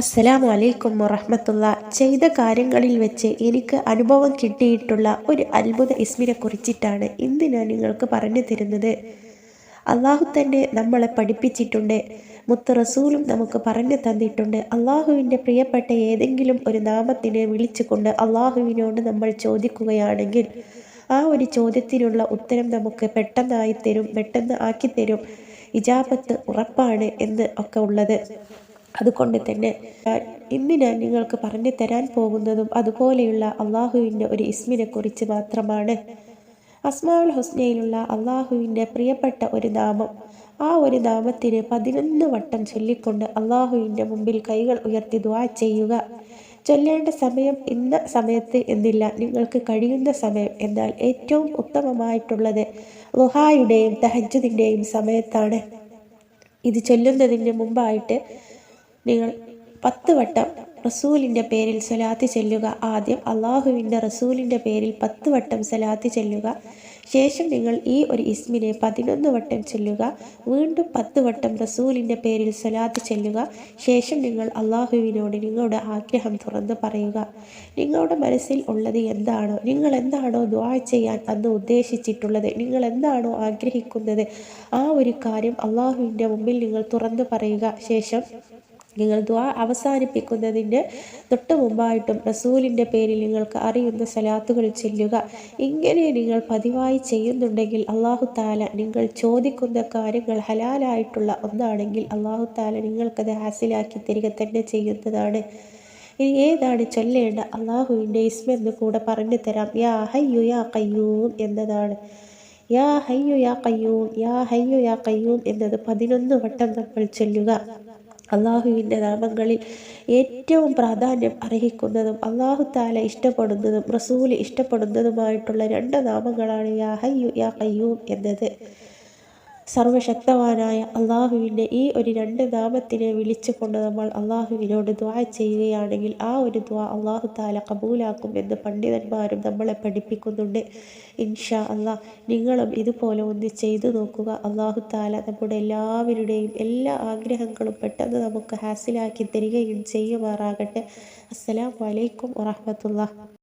അസ്സലാമു അലൈക്കും വറഹമത്തുള്ള. ചെയ്ത കാര്യങ്ങളിൽ വെച്ച് എനിക്ക് അനുഭവം കിട്ടിയിട്ടുള്ള ഒരു അത്ഭുത ഇസ്മിനെ കുറിച്ചിട്ടാണ് ഇന്ന് ഞാൻ നിങ്ങൾക്ക് പറഞ്ഞു തരുന്നത്. അള്ളാഹു തന്നെ നമ്മളെ പഠിപ്പിച്ചിട്ടുണ്ട്. മുത്ത് റസൂലും നമുക്ക് പറഞ്ഞു തന്നിട്ടുണ്ട്. അള്ളാഹുവിന്റെ പ്രിയപ്പെട്ട ഏതെങ്കിലും ഒരു നാമത്തിനെ വിളിച്ചുകൊണ്ട് അള്ളാഹുവിനോട് നമ്മൾ ചോദിക്കുകയാണെങ്കിൽ ആ ഒരു ചോദ്യത്തിനുള്ള ഉത്തരം നമുക്ക് പെട്ടെന്നായി തരും പെട്ടെന്ന് ആക്കി തരും. ഇജാബത്ത് ഉറപ്പാണ് എന്ന് ഒക്കെ ഉള്ളത്. അതുകൊണ്ട് തന്നെ ഇന്ന് ഞാൻ നിങ്ങൾക്ക് പറഞ്ഞു തരാൻ പോകുന്നതും അതുപോലെയുള്ള അള്ളാഹുവിന്റെ ഒരു ഇസ്മിനെ കുറിച്ച് മാത്രമാണ്. അസ്മാവുൽ ഹുസ്നയിലുള്ള അള്ളാഹുവിന്റെ പ്രിയപ്പെട്ട ഒരു നാമം. ആ ഒരു നാമത്തിന് പതിനൊന്ന് വട്ടം ചൊല്ലിക്കൊണ്ട് അള്ളാഹുവിന്റെ മുമ്പിൽ കൈകൾ ഉയർത്തി ദ്വാ ചെയ്യുക. ചൊല്ലേണ്ട സമയം ഇന്ന സമയത്ത് എന്നില്ല. നിങ്ങൾക്ക് കഴിയുന്ന സമയം എന്നാൽ ഏറ്റവും ഉത്തമമായിട്ടുള്ളത് ലുഹായുടെയും തഹജുദിന്റെയും സമയത്താണ്. ഇത് ചൊല്ലുന്നതിന് മുമ്പായിട്ട് നിങ്ങൾ പത്ത് വട്ടം റസൂലിന്റെ പേരിൽ സലാത്ത് ചെല്ലുക. ആദ്യം അള്ളാഹുവിന്റെ റസൂലിന്റെ പേരിൽ പത്ത് വട്ടം സലാത്ത് ചെല്ലുക. ശേഷം നിങ്ങൾ ഈ ഒരു ഇസ്മിനെ പതിനൊന്ന് വട്ടം ചെല്ലുക. വീണ്ടും പത്ത് വട്ടം റസൂലിന്റെ പേരിൽ സലാത്ത് ചെല്ലുക. ശേഷം നിങ്ങൾ അള്ളാഹുവിനോട് നിങ്ങളുടെ ആഗ്രഹം തുറന്ന് പറയുക. നിങ്ങളുടെ മനസ്സിൽ ഉള്ളത് എന്താണോ നിങ്ങൾ എന്താണോ ദ്വാ ചെയ്യാൻ അന്ന് ഉദ്ദേശിച്ചിട്ടുള്ളത് നിങ്ങൾ എന്താണോ ആഗ്രഹിക്കുന്നത് ആ ഒരു കാര്യം അള്ളാഹുവിന്റെ മുമ്പിൽ നിങ്ങൾ തുറന്ന് പറയുക. ശേഷം നിങ്ങൾ ദ്വാ അവസാനിപ്പിക്കുന്നതിന്റെ തൊട്ട് മുമ്പായിട്ടും റസൂലിന്റെ പേരിൽ നിങ്ങൾക്ക് അറിയുന്ന സലാത്തുകൾ ചെല്ലുക. ഇങ്ങനെ നിങ്ങൾ പതിവായി ചെയ്യുന്നുണ്ടെങ്കിൽ അള്ളാഹു താല നിങ്ങൾ ചോദിക്കുന്ന കാര്യങ്ങൾ ഹലാലായിട്ടുള്ള ഒന്നാണെങ്കിൽ അള്ളാഹു താല നിങ്ങൾക്കത് ഹാസിലാക്കി തരിക തന്നെ ചെയ്യുന്നതാണ്. ഇനി ഏതാണ് ചൊല്ലേണ്ട? അള്ളാഹുവിന്റെ ഇസ്മെന്ന് കൂടെ പറഞ്ഞു തരാം. യാ ഹയ്യു യാ കയ്യൂം എന്നതാണ്. യാ ഹയ്യു യാ കയ്യൂം യാ ഹയ്യു യാ കയ്യൂം എന്നത് പതിനൊന്ന് വട്ടം നമ്മൾ ചൊല്ലുക. അള്ളാഹുവിന്റെ നാമങ്ങളിൽ ഏറ്റവും പ്രാധാന്യം അർഹിക്കുന്നതും അള്ളാഹു താല ഇഷ്ടപ്പെടുന്നതും റസൂൽ ഇഷ്ടപ്പെടുന്നതുമായിട്ടുള്ള രണ്ട് നാമങ്ങളാണ് യാ ഹയ്യു യാ കയ്യൂം എന്നത്. സർവശക്തവാനായ അള്ളാഹുവിന്റെ ഈ ഒരു രണ്ട് നാമത്തിനെ വിളിച്ചുകൊണ്ട് നമ്മൾ അള്ളാഹുവിനോട് ദ്വാ ചെയ്യുകയാണെങ്കിൽ ആ ഒരു ദ്വാ അള്ളാഹു താല കബൂലാക്കും എന്ന് പണ്ഡിതന്മാരും നമ്മളെ പഠിപ്പിക്കുന്നുണ്ട്. ഇൻഷാ അള്ളാഹ് നിങ്ങളും ഇതുപോലെ ഒന്ന് ചെയ്തു നോക്കുക. അള്ളാഹു താല നമ്മുടെ എല്ലാവരുടെയും എല്ലാ ആഗ്രഹങ്ങളും പെട്ടെന്ന് നമുക്ക് ഹാസിലാക്കി തരികയും ചെയ്യുമാറാകട്ടെ. അസ്സലാമലൈക്കും വറഹമത്തുള്ള